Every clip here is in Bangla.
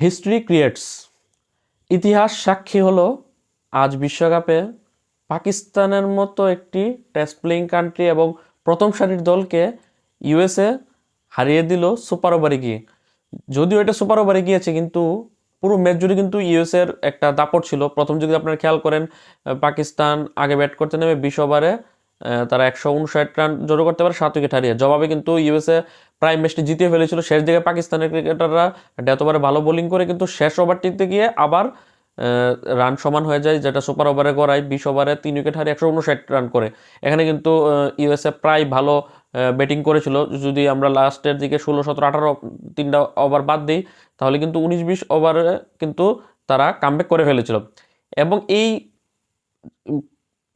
History creates. ইতিহাস সাক্ষী হলো আজ বিশ্বকাপে পাকিস্তানের মতো একটি টেস্ট প্লেইং কান্ট্রি এবং প্রথম সারির দলকে ইউএসএ হারিয়ে দিল সুপার ওভারে গিয়ে। যদিও এটা সুপার ওভারে গিয়েছে, কিন্তু পুরো ম্যাচ জুড়ে কিন্তু ইউএসএর একটা দাপট ছিল। প্রথম যদি আপনারা খেয়াল করেন পাকিস্তান আগে ব্যাট করতে নেমে বিশ ওভারে তারা একশো উনষাট রান জড়ো করতে পারে, সাত উইকেট হারিয়ে। জবাবে কিন্তু ইউএসএ প্রায় ম্যাচটি জিতিয়ে ফেলেছিল। শেষ দিকে পাকিস্তানের ক্রিকেটাররা এতবারে ভালো বোলিং করে, কিন্তু শেষ ওভারটিতে গিয়ে আবার রান সমান হয়ে যায়, যেটা সুপার ওভারে গড়ায়। বিশ ওভারে তিন উইকেট হারিয়ে একশো উনষাট রান করে। এখানে কিন্তু ইউএসএ প্রায় ভালো ব্যাটিং করেছিল। যদি আমরা লাস্টের দিকে ষোলো, সতেরো, আঠারো তিনটা ওভার বাদ দিই, তাহলে কিন্তু উনিশ, বিশ ওভারে কিন্তু তারা কামব্যাক করে ফেলেছিল। এবং এই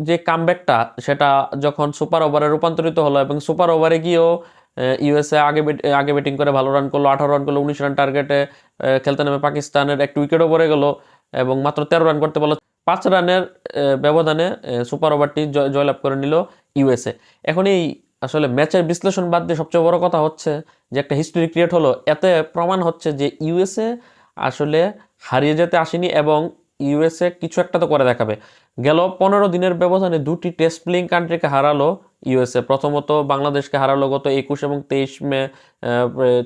যে কামব্যাকটা সেটা যখন সুপার ওভারে রূপান্তরিত হলো এবং সুপার ওভারে গিয়েও ইউএসএ আগে আগে ব্যাটিং করে ভালো রান করল, আঠারো রান করল, উনিশ রান টার্গেটে খেলতে নেমে পাকিস্তানের একটু উইকেটও পড়ে গেল এবং মাত্র তেরো রান করতে পারল। পাঁচ রানের ব্যবধানে সুপার ওভারটি জয়- জয়লাভ করে নিল ইউএসএ এখন এই আসলে ম্যাচের বিশ্লেষণ বাদ দিয়ে সবচেয়ে বড় কথা হচ্ছে যে একটা হিস্ট্রি ক্রিয়েট হলো, এতে প্রমাণ হচ্ছে যে ইউএসএ আসলে হারিয়ে যেতে আসেনি এবং ইউএসএ কিছু একটা তো করে দেখাবে। গেল পনেরো দিনের ব্যবধানে দুটি টেস্ট প্লেইং কান্ট্রিকে হারালো ইউএসএ প্রথমত বাংলাদেশকে হারালো গত একুশ এবং তেইশ মে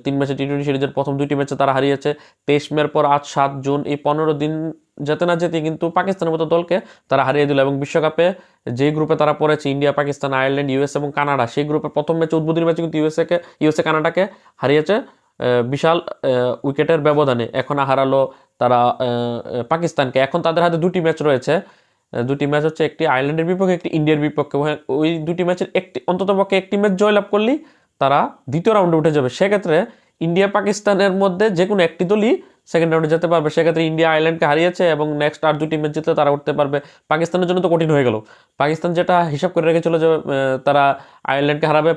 তিন ম্যাচে টি টোয়েন্টি সিরিজের প্রথম দুটি ম্যাচে তারা হারিয়েছে। তেইশ মের পর আজ সাত জুন, এই পনেরো দিন যেতে না যেতে কিন্তু পাকিস্তানের মতো দলকে তারা হারিয়ে দিল এবং বিশ্বকাপে যে গ্রুপে তারা পড়েছে, ইন্ডিয়া, পাকিস্তান, আয়ারল্যান্ড ইউএস এবং কানাডা, সেই গ্রুপে প্রথম ম্যাচে উদ্বোধনী ম্যাচে কিন্তু ইউএসএকে ইউএসএ কানাডাকে হারিয়েছে বিশাল উইকেটের ব্যবধানে। এখন হারালো তারা পাকিস্তানকে। এখন তাদের হাতে দুটি ম্যাচ রয়েছে। দুটি ম্যাচ হচ্ছে একটি আয়ারল্যান্ডের বিপক্ষে, একটি ইন্ডিয়ার বিপক্ষে। ওই- ওই দুটি ম্যাচের একটি অন্ততপক্ষে একটি ম্যাচ জয়লাভ করলেই তারা দ্বিতীয় রাউন্ডে উঠে যাবে। সেক্ষেত্রে ইন্ডিয়া পাকিস্তানের মধ্যে যে কোনো একটি দলই সেকেন্ড রাউন্ডে যেতে পারবে। সেক্ষেত্রে ইন্ডিয়া আয়ারল্যান্ডকে হারিয়েছে এবং নেক্সট আর দুটি ম্যাচ জিতলে তারা উঠতে পারবে। পাকিস্তানের জন্য তো কঠিন হয়ে গেল। পাকিস্তান যেটা হিসাব করে রেখেছিল যে তারা আয়ারল্যান্ডকে হারাবে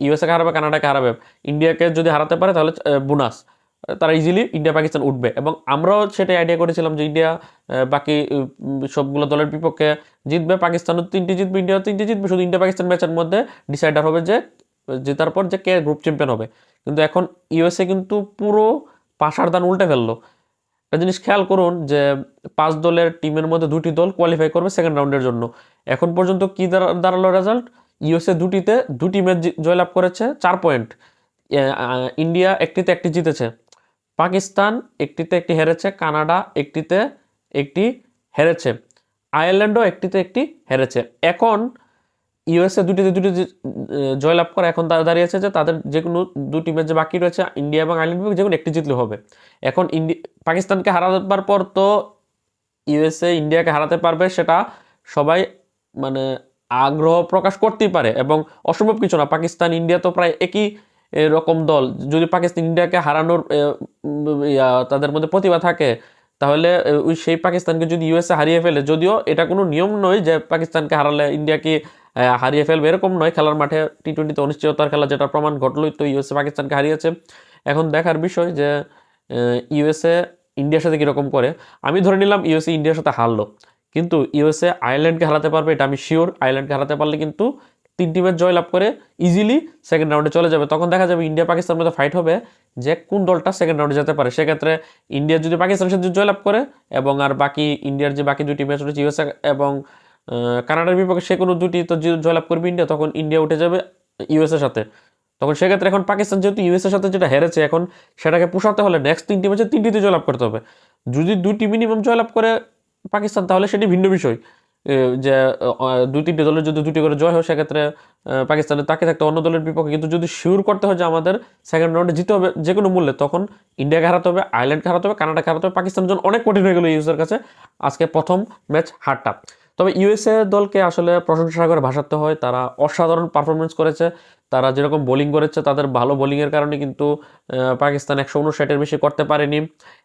ইউএসএকে হারাবে, কানাডাকে হারাবে। ইন্ডিয়াকে যদি হারাতে পারে তাহলে বোনাস। তারা ইজিলি ইন্ডিয়া পাকিস্তান উঠবে। এবং আমরাও সেটাই আইডিয়া করেছিলাম যে ইন্ডিয়া বাকি সবগুলো দলের বিপক্ষে জিতবে, পাকিস্তানও তিনটি জিতবে ইন্ডিয়াও তিনটি জিতবে। শুধু ইন্ডিয়া পাকিস্তান ম্যাচের মধ্যে ডিসাইডার হবে যে জেতার পর যে কে গ্রুপ চ্যাম্পিয়ন হবে। কিন্তু এখন ইউএসএ কিন্তু পুরো পাশার দান উল্টে ফেলল। একটা জিনিস খেয়াল করুন যে, পাঁচ দলের টিমের মধ্যে দুটি দল কোয়ালিফাই করবে সেকেন্ড রাউন্ডের জন্য। এখন পর্যন্ত কি দাঁড়াল রেজাল্ট ইউএসএ দুটিতে, দুটি ম্যাচ জয়লাভ করেছে, চার পয়েন্ট ইন্ডিয়া একটিতে একটি জিতেছে। পাকিস্তান একটিতে একটি হেরেছে, কানাডা একটিতে একটি হেরেছে, আয়ারল্যান্ডও একটিতে একটি হেরেছে। এখন ইউএসএ দুটিতে দুটি জয়লাভ করে এখন তারা দাঁড়িয়েছে যে তাদের যে কোনো দুটি ম্যাচ বাকি রয়েছে, ইন্ডিয়া এবং আয়ারল্যান্ড যে কোনো একটি জিতলে হবে। এখন ইন্ডিয়া পাকিস্তানকে হারাবার পর তো ইউএসএ ইন্ডিয়াকে হারাতে পারবে সেটা সবাই মানে আগ্রহ প্রকাশ করতেই পারে এবং অসম্ভব কিছু না। পাকিস্তান, ইন্ডিয়া তো প্রায় একই এ, রকম দল। যদি পাকিস্তান ইন্ডিয়াকে হারানোর তাদের মধ্যে প্রতিভা থাকে তাহলে ওই সেই পাকিস্তানকে যদি ইউএসএ হারিয়ে ফেলে যদিও এটা কোনো নিয়ম নয় যে পাকিস্তানকে হারালে ইন্ডিয়াকে হারিয়ে ফেলবে এরকম নয়। খেলার মাঠে টি টোয়েন্টিতে অনিশ্চয়তার খেলা যেটা প্রমাণ ঘটলোই তো ইউএসএ পাকিস্তানকে হারিয়েছে। এখন দেখার বিষয় যে ইউএসএ ইন্ডিয়ার সাথে কীরকম করে আমি ধরে নিলাম ইউএসএ ইন্ডিয়ার সাথে হারলো। কিন্তু ইউএসএ আয়ারল্যান্ডকে হারাতে পারবে এটা আমি শিওর আয়ারল্যান্ডকে হারাতে পারলে কিন্তু তিনটি ম্যাচ জয়লাভ করে ইজিলি সেকেন্ড রাউন্ডে চলে যাবে। তখন দেখা যাবে ইন্ডিয়া পাকিস্তানের মধ্যে ফাইট হবে যে কোন দলটা সেকেন্ড রাউন্ডে যেতে পারে। সেক্ষেত্রে ইন্ডিয়া যদি পাকিস্তানের সাথে জয়লাভ করে এবং আর বাকি ইন্ডিয়ার যে বাকি দুটি ম্যাচ রয়েছে ইউএসএ এবং কানাডার বিপক্ষে সে কোনো দুটি তো জয়লাভ করবে ইন্ডিয়া তখন ইন্ডিয়া উঠে যাবে ইউএসএর সাথে। তখন সেক্ষেত্রে এখন পাকিস্তান যেহেতু ইউএসএর সাথে যেটা হেরেছে, এখন সেটাকে পোষাতে হলে নেক্সট তিনটি ম্যাচে তিনটিতে জয়লাভ করতে হবে। যদি দুইটি মিনিমাম জয়লাভ করে পাকিস্তান, তাহলে সেটি ভিন্ন বিষয়। যে দুই তিনটি দলের যদি দুটি করে জয় হয় সেক্ষেত্রে আহ, পাকিস্তানের তাকে থাকতে অন্য দলের বিপক্ষে। কিন্তু যদি শিওর করতে হয় যে আমাদের সেকেন্ড রাউন্ডে জিতে হবে যে কোনো মূল্যে তখন ইন্ডিয়াকে হারাতে হবে আয়ারল্যান্ডকে হারাতে হবে কানাডাকে হারাতে হবে। পাকিস্তানের জন্য অনেক কঠিন হয়ে গেল ইউসের কাছে। আজকে প্রথম ম্যাচ হারটা তবে ইউএসএ দলকে আসলে প্রশংসা করে ভাসাতে হয় তারা অসাধারণ পারফরমেন্স করেছে। তারা যেরকম বোলিং করেছে, তাদের ভালো বোলিংয়ের কারণে কিন্তু পাকিস্তান একশো উনষাটের বেশি করতে পারেনি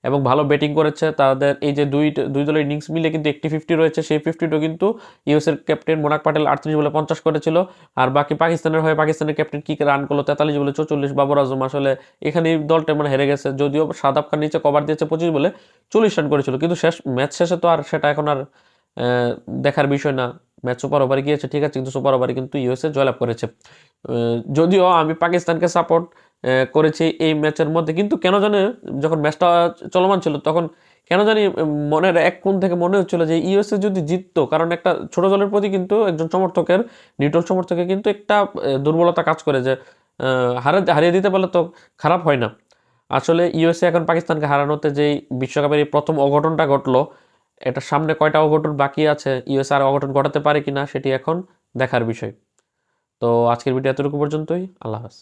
এবং ভালো ব্যাটিং করেছে। তাদের এই যে দুই দুই দলের ইনিংস মিলে কিন্তু একটি ফিফটি রয়েছে। সেই ফিফটিটাও কিন্তু ইউএসের ক্যাপ্টেন মোনাক পাটেল আটত্রিশ বলে পঞ্চাশ করেছিল। আর বাকি পাকিস্তানের হয়ে পাকিস্তানের ক্যাপ্টেন কি রান করল তেতাল্লিশ বলে চৌচল্লিশ। বাবর আজম আসলে এখানে দলটা মানে হেরে গেছে। যদিও সাদাব খান নিচে কভার দিয়েছে পঁচিশ বলে চল্লিশ রান করেছিল। কিন্তু শেষ ম্যাচ শেষে তো আর সেটা এখন আর দেখার বিষয় না। ম্যাচ সুপার ওভারে গিয়েছে, ঠিক আছে, কিন্তু সুপার ওভারে কিন্তু ইউএসএ জয়লাভ করেছে। যদিও আমি পাকিস্তানকে সাপোর্ট করেছি এই ম্যাচের মধ্যে, কিন্তু কেন জানে যখন ম্যাচটা চলমান ছিল, তখন কেন জানি মনের এক কোণ থেকে মনে হচ্ছিল যে ইউএসএ যদি জিততো, কারণ একটা ছোট দলের প্রতি কিন্তু একজন সমর্থকের, নিউট্রাল সমর্থকের কিন্তু একটা দুর্বলতা কাজ করে যে হারে, হারিয়ে দিতে পারলে তো খারাপ হয় না। আসলে ইউএসএ এখন পাকিস্তানকে হারানোতে যেই বিশ্বকাপের এই প্রথম অঘটনটা ঘটলো এটা সামনে কয়টা অঘটন বাকি আছে? ইউএসআর অঘটন ঘটাতে পারে কিনা সেটি এখন দেখার বিষয়। তো আজকের ভিডিও এতটুকু পর্যন্তই। আল্লাহ হাফেজ।